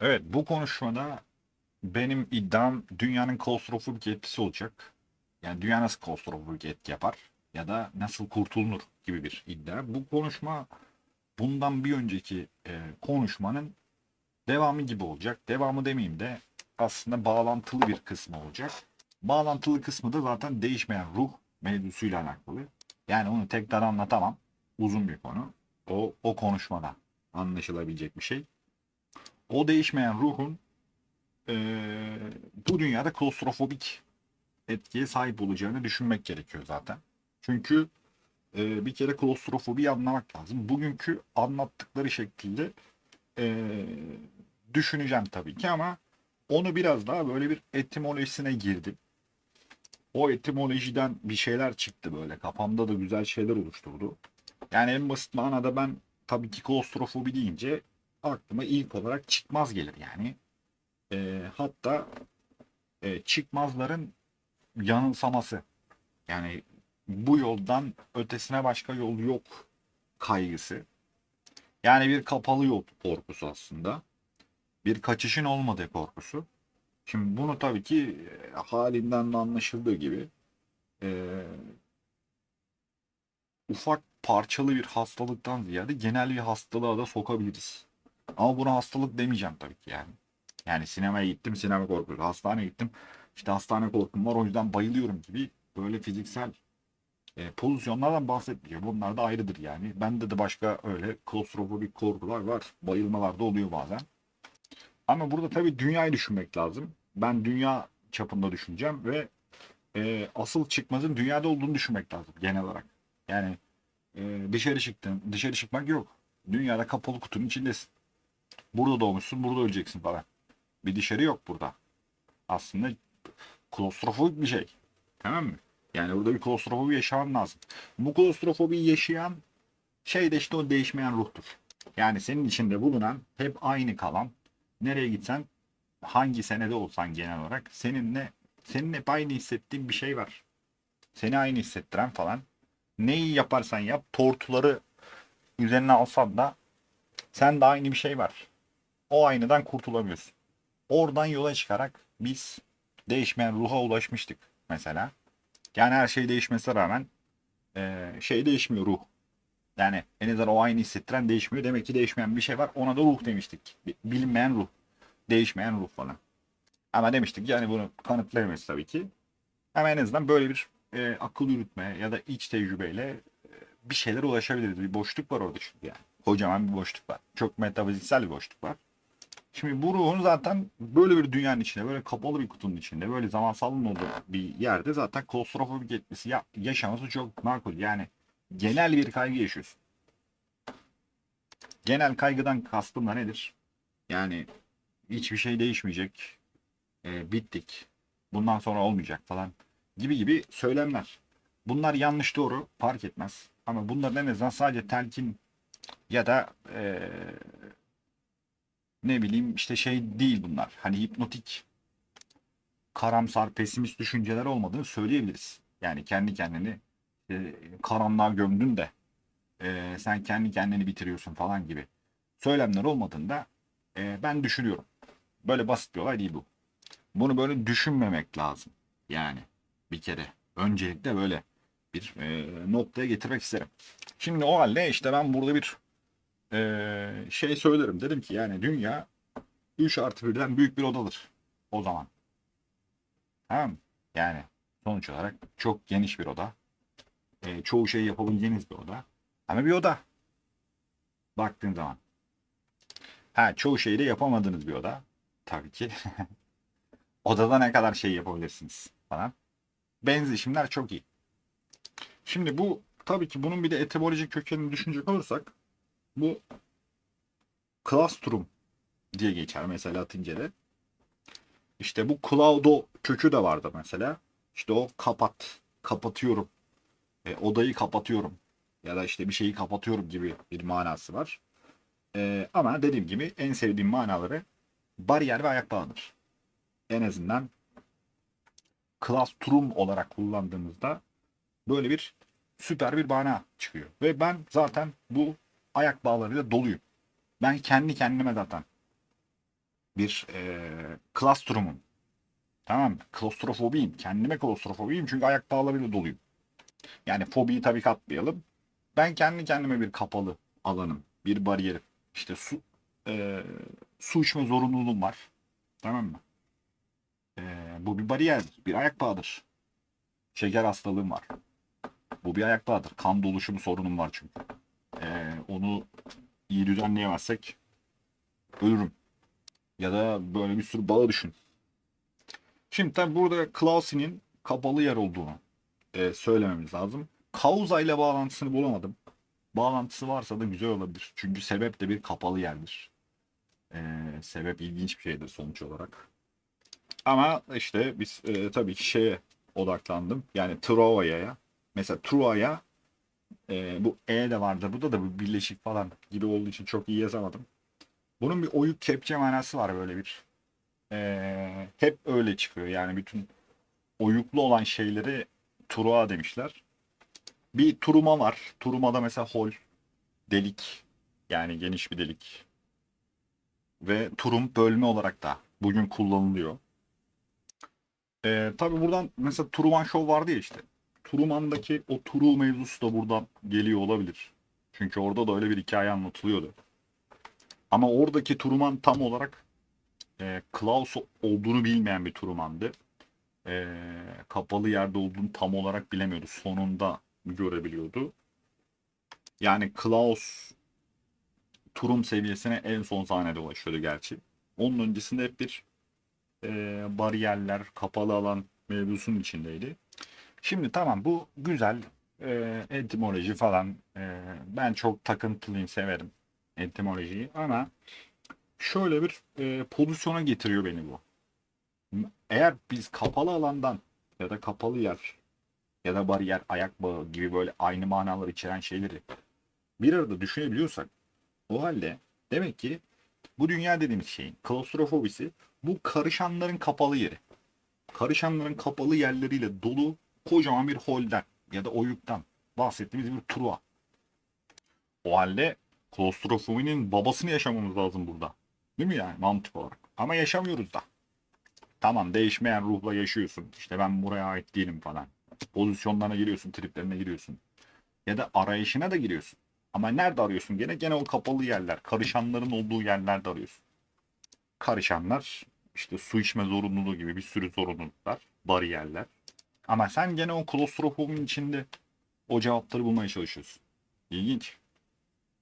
Evet, bu konuşmada benim iddiam dünyanın klostrofobik etkisi olacak. Yani dünya nasıl klostrofobik etki yapar ya da nasıl kurtulunur gibi bir iddia. Bu konuşma bundan bir önceki e, konuşmanın devamı gibi olacak. Devamı demeyeyim de aslında bağlantılı bir kısmı olacak. Bağlantılı kısmı da zaten değişmeyen ruh mevzusuyla alakalı. Yani onu tekrar anlatamam. Uzun bir konu. O, o konuşmada anlaşılabilecek bir şey. O değişmeyen ruhun eee, bu dünyada klostrofobik etkiye sahip olacağını düşünmek gerekiyor zaten. Çünkü eee, bir kere klostrofobiyi anlamak lazım. Bugünkü anlattıkları şekilde eee, düşüneceğim tabii ki ama onu biraz daha böyle bir etimolojisine girdim. O etimolojiden bir şeyler çıktı böyle. Kafamda da güzel şeyler oluşturdu. Yani en basit manada ben tabii ki klostrofobi deyince aklıma ilk olarak çıkmaz gelir yani. Ee, hatta e, çıkmazların yanılsaması. Yani bu yoldan ötesine başka yol yok kaygısı. Yani bir kapalı yol korkusu aslında. Bir kaçışın olmadığı korkusu. Şimdi bunu tabii ki e, halinden de anlaşıldığı gibi e, ufak parçalı bir hastalıktan ziyade genel bir hastalığa da sokabiliriz. Ama buna hastalık demeyeceğim tabii ki yani. Yani sinemaya gittim sinema korkusu. Hastaneye gittim işte hastane korkum var o yüzden bayılıyorum gibi böyle fiziksel e, pozisyonlardan bahsetmiyor. Bunlar da ayrıdır yani. Bende de başka öyle klostrofobik korkular var. Bayılmalar da oluyor bazen. Ama burada tabii dünyayı düşünmek lazım. Ben dünya çapında düşüneceğim ve e, asıl çıkmazın dünyada olduğunu düşünmek lazım genel olarak. Yani e, dışarı çıktın, dışarı çıkmak yok. Dünyada kapalı kutunun içindesin. Burada doğmuşsun, burada öleceksin falan. Bir dışarı yok burada. Aslında klostrofobik bir şey. Tamam mı? Yani burada bir klostrofobi yaşaman lazım. Bu klostrofobiyi yaşayan şey de işte o değişmeyen ruhtur. Yani senin içinde bulunan hep aynı kalan nereye gitsen hangi senede olsan genel olarak seninle senin hep aynı hissettiğin bir şey var. Seni aynı hissettiren falan. Neyi yaparsan yap tortuları üzerine alsan da sen de aynı bir şey var. O aynadan kurtulamıyorsun. Oradan yola çıkarak biz değişmeyen ruha ulaşmıştık mesela. Yani her şey değişmesine rağmen eee, şey değişmiyor ruh. Yani en azından o aynı hissettiren değişmiyor. Demek ki değişmeyen bir şey var. Ona da ruh demiştik. Bi- Bilinmeyen ruh. Değişmeyen ruh falan. Ama demiştik yani bunu kanıtlayamayız tabii ki. Ama en azından böyle bir e, akıl yürütme ya da iç tecrübeyle e, bir şeylere ulaşabiliriz. Bir boşluk var orada çünkü yani. Kocaman bir boşluk var. Çok metafiziksel bir boşluk var. Şimdi bu ruhun zaten böyle bir dünyanın içinde, böyle kapalı bir kutunun içinde, böyle zamansalın olduğu bir yerde zaten klostrofobik etkisi ya, yaşaması çok makul. Yani genel bir kaygı yaşıyorsun. Genel kaygıdan kastım da nedir? Yani hiçbir şey değişmeyecek. E, bittik. Bundan sonra olmayacak falan gibi gibi söylemler. Bunlar yanlış doğru fark etmez. Ama bunların en azından sadece telkin ya da e, ne bileyim işte şey değil bunlar. Hani hipnotik karamsar, pesimist düşünceler olmadığını söyleyebiliriz. Yani kendi kendini e, karanlığa gömdün de e, sen kendi kendini bitiriyorsun falan gibi söylemler olmadığında e, ben düşünüyorum. Böyle basit bir olay değil bu. Bunu böyle düşünmemek lazım. Yani bir kere. Öncelikle böyle bir e, noktaya getirmek isterim. Şimdi o halde işte ben burada bir e, şey söylerim. Dedim ki yani dünya 3 artı 1'den büyük bir odadır. O zaman. Tamam? Yani sonuç olarak çok geniş bir oda. E, çoğu şey yapabileceğiniz bir oda. Ama bir oda. Baktığın zaman. Ha çoğu şeyi de yapamadığınız bir oda. Tabii ki. Odada ne kadar şey yapabilirsiniz falan. Benzişimler çok iyi. Şimdi bu tabii ki bunun bir de etimolojik kökenini düşünecek olursak bu claustrum diye geçer mesela Latince'de. İşte bu claudo kökü de vardı mesela. İşte o kapat, kapatıyorum. E, odayı kapatıyorum. Ya da işte bir şeyi kapatıyorum gibi bir manası var. E, ama dediğim gibi en sevdiğim manaları bariyer ve ayak bağıdır. En azından claustrum olarak kullandığımızda böyle bir süper bir mana çıkıyor. Ve ben zaten bu ayak bağlarıyla doluyum. Ben kendi kendime zaten bir e, classroom'um. Tamam mı? Klostrofobiyim. Kendime klostrofobiyim çünkü ayak bağlarıyla doluyum. Yani fobiyi tabii katmayalım. Ben kendi kendime bir kapalı alanım. Bir bariyerim. İşte su e, su içme zorunluluğum var. Tamam mı? E, bu bir bariyer. Bir ayak bağıdır. Şeker hastalığım var. Bu bir ayak bağıdır. Kan doluşumu sorunum var çünkü. E, onu iyi düzenleyemezsek ölürüm. Ya da böyle bir sürü bağı düşün. Şimdi tabi burada Clausen'in kapalı yer olduğunu e, söylememiz lazım. Kauza ile bağlantısını bulamadım. Bağlantısı varsa da güzel olabilir. Çünkü sebep de bir kapalı yerdir. E, sebep ilginç bir şeydir sonuç olarak. Ama işte biz e, tabii ki şeye odaklandım. Yani Troya'ya. Mesela Troya e, bu E de vardır. Burada da bir birleşik falan gibi olduğu için çok iyi yazamadım. Bunun bir oyuk kepçe manası var böyle bir. E, hep öyle çıkıyor. Yani bütün oyuklu olan şeyleri Truğa demişler. Bir turuma var. Turumada mesela hol, delik yani geniş bir delik. Ve turum bölme olarak da bugün kullanılıyor. Ee, tabii buradan mesela Truman Show vardı ya işte. Truman'daki o Turu mevzusu da buradan geliyor olabilir. Çünkü orada da öyle bir hikaye anlatılıyordu. Ama oradaki Truman tam olarak e, Klaus olduğunu bilmeyen bir Truman'dı e, kapalı yerde olduğunu tam olarak bilemiyordu. Sonunda görebiliyordu. Yani Klaus Turum seviyesine en son sahnede ulaşıyordu gerçi. Onun öncesinde hep bir e, bariyerler, kapalı alan mevzusunun içindeydi. Şimdi tamam bu güzel e, etimoloji falan. E, ben çok takıntılıyım, severim etimolojiyi ama şöyle bir e, pozisyona getiriyor beni bu eğer biz kapalı alandan ya da kapalı yer ya da bariyer, ayak bağı gibi böyle aynı manalar içeren şeyleri bir arada düşünebiliyorsak o halde demek ki bu dünya dediğimiz şeyin klostrofobisi bu karışanların kapalı yeri. Karışanların kapalı yerleriyle dolu kocaman bir holden ya da oyuktan bahsettiğimiz bir truva. O halde klostrofobinin babasını yaşamamız lazım burada. Değil mi yani mantık olarak? Ama yaşamıyoruz da. Tamam değişmeyen ruhla yaşıyorsun. İşte ben buraya ait değilim falan. Pozisyonlarına giriyorsun, triplerine giriyorsun. Ya da arayışına da giriyorsun. Ama nerede arıyorsun gene? Gene o kapalı yerler, karışanların olduğu yerlerde arıyorsun. Karışanlar, işte su içme zorunluluğu gibi bir sürü zorunluluklar, bariyerler. Ama sen gene o klostrofobinin içinde o cevapları bulmaya çalışıyorsun. İlginç.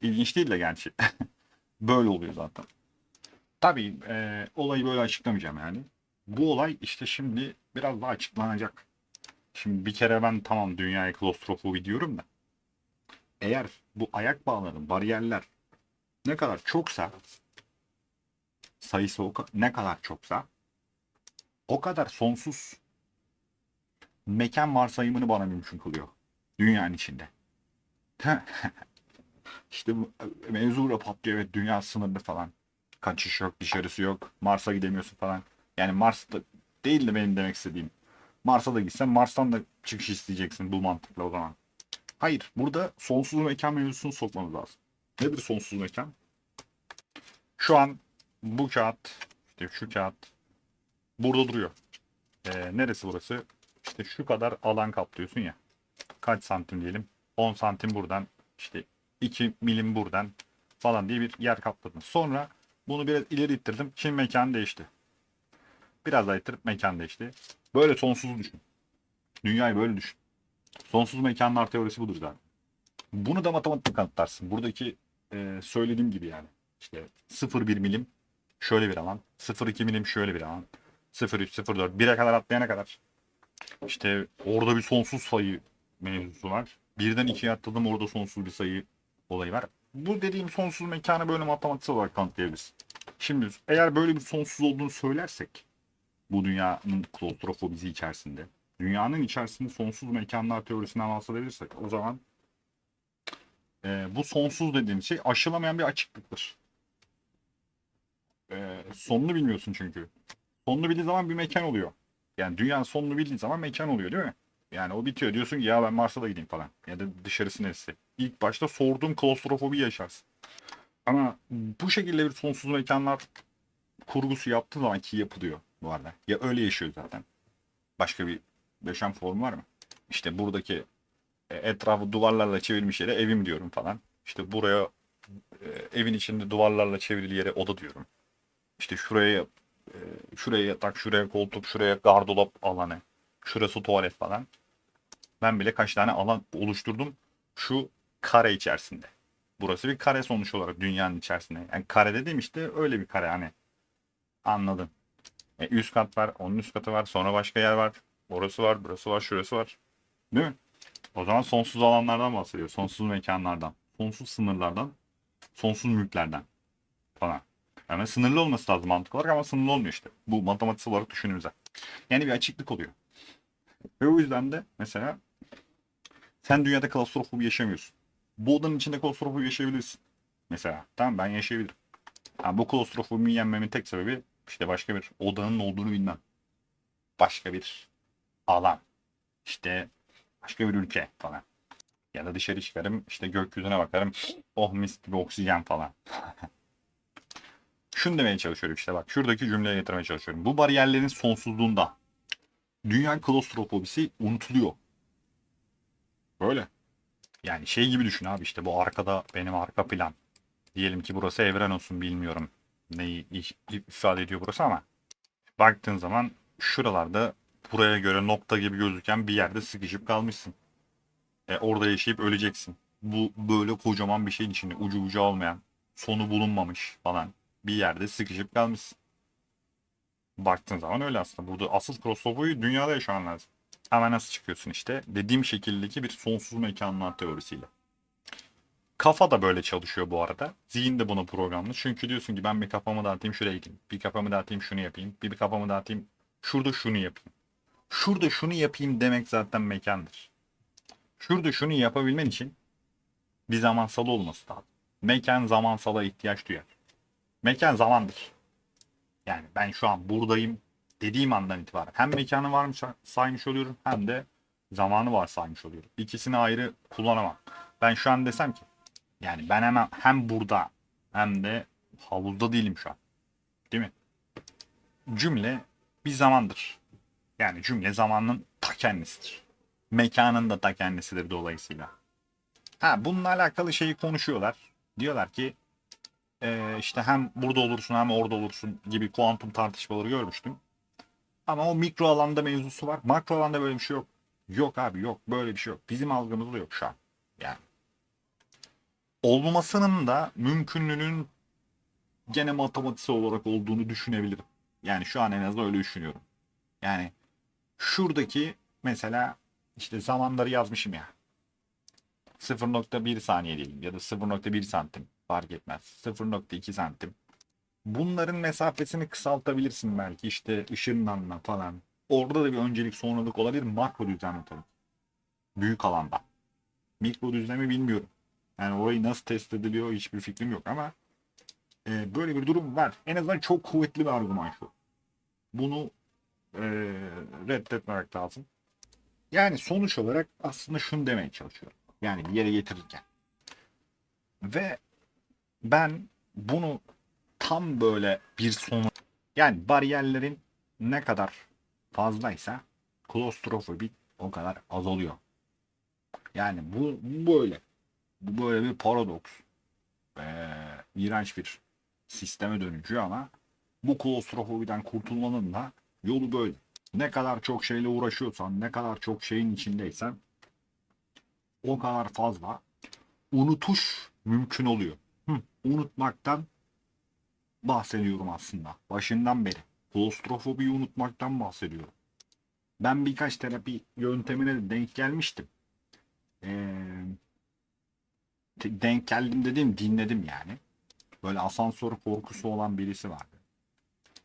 İlginç değil de gerçi. böyle oluyor zaten. Tabii e, olayı böyle açıklamayacağım yani bu olay işte şimdi biraz daha açıklanacak. Şimdi bir kere ben tamam dünyaya klostrofobi diyorum da eğer bu ayak bağları, bariyerler ne kadar çoksa sayısı o ne kadar çoksa o kadar sonsuz mekan varsayımını bana mümkün kılıyor. Dünyanın içinde. işte bu mevzu patlıyor evet dünya sınırlı falan. Kaçış yok, dışarısı yok. Mars'a gidemiyorsun falan. Yani Mars'ta değil de benim demek istediğim. Mars'a da gitsen Mars'tan da çıkış isteyeceksin bu mantıkla o zaman. Hayır. Burada sonsuz mekan mevzusunu sokmamız lazım. Nedir sonsuz mekan? Şu an bu kağıt, işte şu kağıt burada duruyor. Ee, neresi burası? İşte şu kadar alan kaplıyorsun ya. Kaç santim diyelim? 10 santim buradan, işte 2 milim buradan falan diye bir yer kapladın. Sonra bunu biraz ileri ittirdim. Şimdi mekan değişti. Biraz daha ittirip mekan değişti. Böyle sonsuz düşün. Dünyayı böyle düşün. Sonsuz mekanlar teorisi budur zaten. Bunu da matematik kanıtlarsın. Buradaki e, söylediğim gibi yani. İşte 0,1 milim şöyle bir alan. 0,2 milim şöyle bir alan. 0,3, 0,4, 1'e kadar atlayana kadar. İşte orada bir sonsuz sayı mevzusu var. Birden ikiye atladım orada sonsuz bir sayı olayı var. Bu dediğim sonsuz mekanı böyle matematiksel olarak kanıtlayabiliriz. Şimdi eğer böyle bir sonsuz olduğunu söylersek bu dünyanın klostrofobisi içerisinde. Dünyanın içerisinde sonsuz mekanlar teorisinden bahsedebilirsek o zaman e, bu sonsuz dediğim şey aşılamayan bir açıklıktır. E, sonunu bilmiyorsun çünkü. Sonunu bildiği zaman bir mekan oluyor. Yani dünyanın sonunu bildiği zaman mekan oluyor değil mi? Yani o bitiyor diyorsun ki ya ben Mars'a da gideyim falan. Ya da dışarısı neresi. İlk başta sorduğum klostrofobi yaşarsın. Ama bu şekilde bir sonsuz mekanlar kurgusu yaptığı zaman ki yapılıyor bu arada. Ya öyle yaşıyor zaten. Başka bir yaşam formu var mı? İşte buradaki e, etrafı duvarlarla çevirmiş yere evim diyorum falan. İşte buraya e, evin içinde duvarlarla çevrili yere oda diyorum. İşte şuraya şuraya yatak, şuraya koltuk, şuraya gardırop alanı, şurası tuvalet falan. Ben bile kaç tane alan oluşturdum şu kare içerisinde. Burası bir kare sonuç olarak dünyanın içerisinde. Yani kare dediğim işte öyle bir kare hani. Anladın. E, üst kat var, onun üst katı var, sonra başka yer var. Orası var, burası var, şurası var. Değil mi? O zaman sonsuz alanlardan bahsediyor. Sonsuz mekanlardan, sonsuz sınırlardan, sonsuz mülklerden falan. Yani sınırlı olması lazım mantık olarak ama sınırlı olmuyor işte. Bu matematiksel olarak düşününüze. Yani bir açıklık oluyor. Ve o yüzden de mesela sen dünyada klostrofobi yaşamıyorsun. Bu odanın içinde klostrofobi yaşayabilirsin. Mesela tamam ben yaşayabilirim. Ha, bu klostrofobiyi yenmemin tek sebebi işte başka bir odanın olduğunu bilmem. Başka bir alan. İşte başka bir ülke falan. Ya da dışarı çıkarım işte gökyüzüne bakarım. Oh mis gibi oksijen falan. Şunu demeye çalışıyorum işte bak şuradaki cümleye getirmeye çalışıyorum. Bu bariyerlerin sonsuzluğunda dünya klostrofobisi unutuluyor. Böyle. Yani şey gibi düşün abi işte bu arkada benim arka plan. Diyelim ki burası evren olsun bilmiyorum neyi ifade ediyor burası ama baktığın zaman şuralarda buraya göre nokta gibi gözüken bir yerde sıkışıp kalmışsın. E, orada yaşayıp öleceksin. Bu böyle kocaman bir şeyin içinde ucu ucu olmayan, sonu bulunmamış falan bir yerde sıkışıp kalmışsın. Baktığın zaman öyle aslında. Burada asıl crossover'ı dünyada yaşaman lazım. Ama nasıl çıkıyorsun işte? Dediğim şekildeki bir sonsuz mekanlar teorisiyle. Kafa da böyle çalışıyor bu arada. Zihin de buna programlı. Çünkü diyorsun ki ben bir kafamı dağıtayım şuraya gideyim. Bir kafamı dağıtayım şunu yapayım. Bir, bir kafamı dağıtayım şurada şunu yapayım. Şurada şunu yapayım demek zaten mekandır. Şurada şunu yapabilmen için bir zamansal olması lazım. Mekan zamansala ihtiyaç duyar. Mekan zamandır. Yani ben şu an buradayım dediğim andan itibaren hem mekanı var mı saymış oluyorum hem de zamanı var saymış oluyorum. İkisini ayrı kullanamam. Ben şu an desem ki yani ben hemen hem burada hem de havuzda değilim şu an. Değil mi? Cümle bir zamandır. Yani cümle zamanın ta kendisidir. Mekanın da ta kendisidir dolayısıyla. Ha bununla alakalı şeyi konuşuyorlar. Diyorlar ki eee, işte hem burada olursun hem orada olursun gibi kuantum tartışmaları görmüştüm. Ama o mikro alanda mevzusu var. Makro alanda böyle bir şey yok. Yok abi yok. Böyle bir şey yok. Bizim algımızda yok şu an. Yani. Olmasının da mümkünlüğünün gene matematiksel olarak olduğunu düşünebilirim. Yani şu an en azından öyle düşünüyorum. Yani şuradaki mesela işte zamanları yazmışım ya. 0.1 saniye diyelim ya da 0.1 santim fark etmez. 0.2 santim. Bunların mesafesini kısaltabilirsin belki işte ışınlanma falan. Orada da bir öncelik sonralık olabilir makro düzlemde tabii. Büyük alanda. Mikro düzlemi bilmiyorum. Yani orayı nasıl test ediliyor hiçbir fikrim yok ama e, böyle bir durum var. En azından çok kuvvetli bir argüman şu. Bunu e, reddetmemek lazım. Yani sonuç olarak aslında şunu demeye çalışıyorum. Yani bir yere getirirken. Ve ben bunu tam böyle bir sonu yani bariyerlerin ne kadar fazlaysa klostrofobi o kadar az oluyor. Yani bu, bu böyle. Bu böyle bir paradoks. Ee, iğrenç bir sisteme dönüşüyor ama bu klostrofobiden kurtulmanın da yolu böyle. Ne kadar çok şeyle uğraşıyorsan, ne kadar çok şeyin içindeysen o kadar fazla unutuş mümkün oluyor. Unutmaktan bahsediyorum aslında. Başından beri. Klostrofobiyi unutmaktan bahsediyorum. Ben birkaç terapi yöntemine de denk gelmiştim. Ee, denk geldim dediğim dinledim yani. Böyle asansör korkusu olan birisi vardı.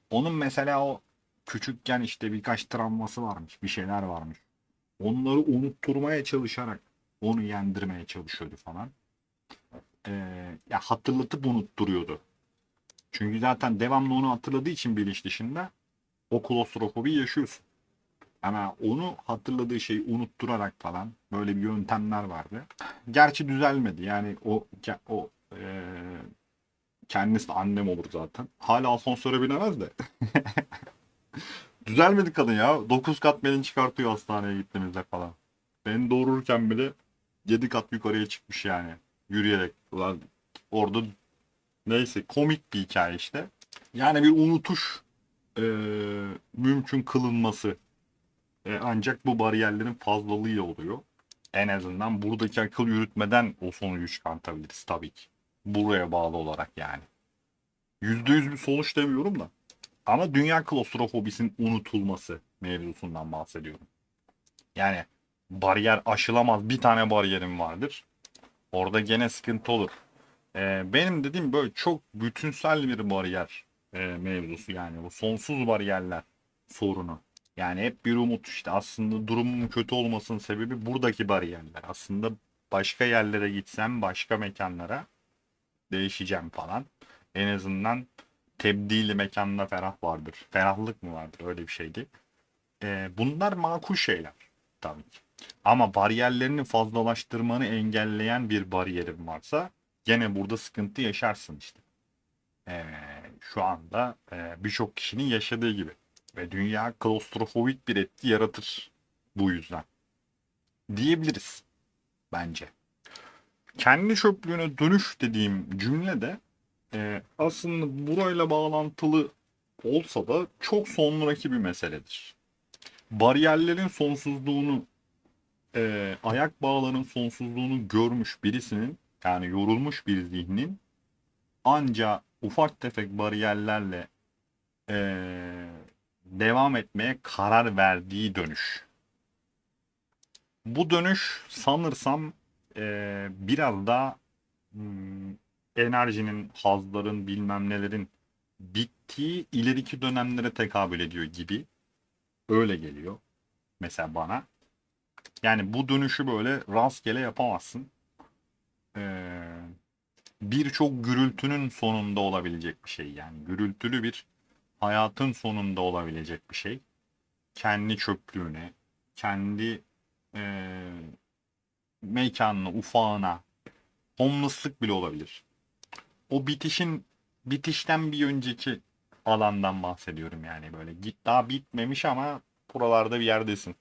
Onun mesela o küçükken işte birkaç travması varmış, bir şeyler varmış. Onları unutturmaya çalışarak onu yendirmeye çalışıyordu falan. Ee, ya hatırlatıp unutturuyordu. Çünkü zaten devamlı onu hatırladığı için bilinç dışında o klostrofobi yaşıyorsun. Ama onu hatırladığı şeyi unutturarak falan böyle bir yöntemler vardı. Gerçi düzelmedi. Yani o o e, Kendisi annem olur zaten. Hala asansöre binemez de. Düzelmedi kadın ya. 9 kat beni çıkartıyor hastaneye gittiğimizde falan. Beni doğururken bile 7 kat yukarıya çıkmış yani. Yürüyerek. Ulan orada neyse komik bir hikaye işte. Yani bir unutuş eee, mümkün kılınması e, ancak bu bariyerlerin fazlalığıyla oluyor. En azından buradaki akıl yürütmeden o sonucu çıkartabiliriz tabii ki. Buraya bağlı olarak yani. %100 bir sonuç demiyorum da. Ama dünya klostrofobisinin unutulması mevzusundan bahsediyorum. Yani bariyer aşılamaz bir tane bariyerim vardır. Orada gene sıkıntı olur. Ee, benim dediğim böyle çok bütünsel bir bariyer e, mevzusu yani bu sonsuz bariyerler sorunu. Yani hep bir umut işte aslında durumun kötü olmasının sebebi buradaki bariyerler. Aslında başka yerlere gitsem başka mekanlara değişeceğim falan. En azından tebdili mekanda ferah vardır. Ferahlık mı vardır öyle bir şeydi. Ee, bunlar makul şeyler tabii ki. Ama bariyerlerini fazlalaştırmanı engelleyen bir bariyerin varsa gene burada sıkıntı yaşarsın işte. Ee, şu anda e, birçok kişinin yaşadığı gibi. Ve dünya klostrofobik bir etki yaratır bu yüzden. Diyebiliriz bence. Kendi çöplüğüne dönüş dediğim cümle de e, aslında burayla bağlantılı olsa da çok sonraki bir meseledir. Bariyerlerin sonsuzluğunu, e, ayak bağlarının sonsuzluğunu görmüş birisinin yani yorulmuş bir zihnin anca ufak tefek bariyerlerle e, devam etmeye karar verdiği dönüş. Bu dönüş sanırsam e, biraz da hmm, enerjinin, hazların, bilmem nelerin bittiği ileriki dönemlere tekabül ediyor gibi. Öyle geliyor. Mesela bana. Yani bu dönüşü böyle rastgele yapamazsın. Ee, Birçok gürültünün sonunda olabilecek bir şey yani. Gürültülü bir hayatın sonunda olabilecek bir şey. Kendi çöplüğüne, kendi eee mekanına, ufağına, homeless'lık bile olabilir. O bitişin bitişten bir önceki alandan bahsediyorum yani böyle. Git daha bitmemiş ama buralarda bir yerdesin.